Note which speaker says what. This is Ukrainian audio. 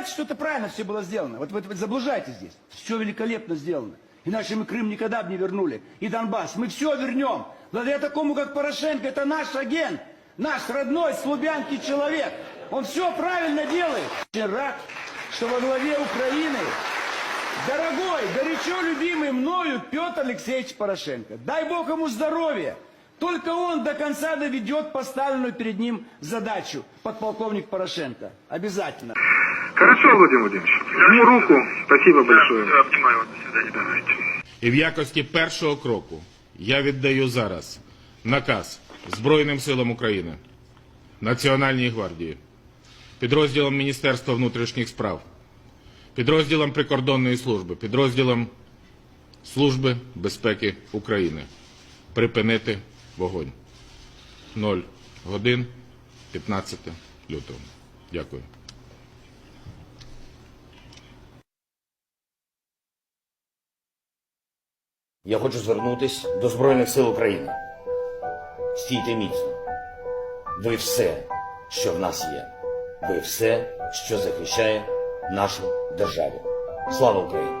Speaker 1: забывайте, что это правильно все было сделано. Вот вы, вы здесь. Все великолепно сделано. Иначе мы Крым никогда бы не вернули. И Донбасс. Мы все вернем. Благодаря такому, как Порошенко, это наш агент. Наш родной слубянский человек. Он все правильно делает. Я рад, что во главе Украины дорогой, горячо любимый мною Петр Алексеевич Порошенко. Дай Бог ему здоровья. Только он до конца доведет поставленную перед ним задачу, подполковник Порошенко. Обязательно.
Speaker 2: Хорошо, Владимир Владимирович. Жму руку. Спасибо большое.
Speaker 3: Все, обнимаю вас. До свидания. Давайте.
Speaker 4: І в якості першого кроку я віддаю зараз наказ Збройним силам України, Національній гвардії, підрозділам Міністерства внутрішніх справ, підрозділам прикордонної служби, підрозділам Служби безпеки України припинити вогонь. 0 годин 15 лютого. Дякую.
Speaker 5: Я хочу звернутися до Збройних сил України. Стійте міцно. Ви все, що в нас є. Ви все, що захищає нашу державу. Слава Україні!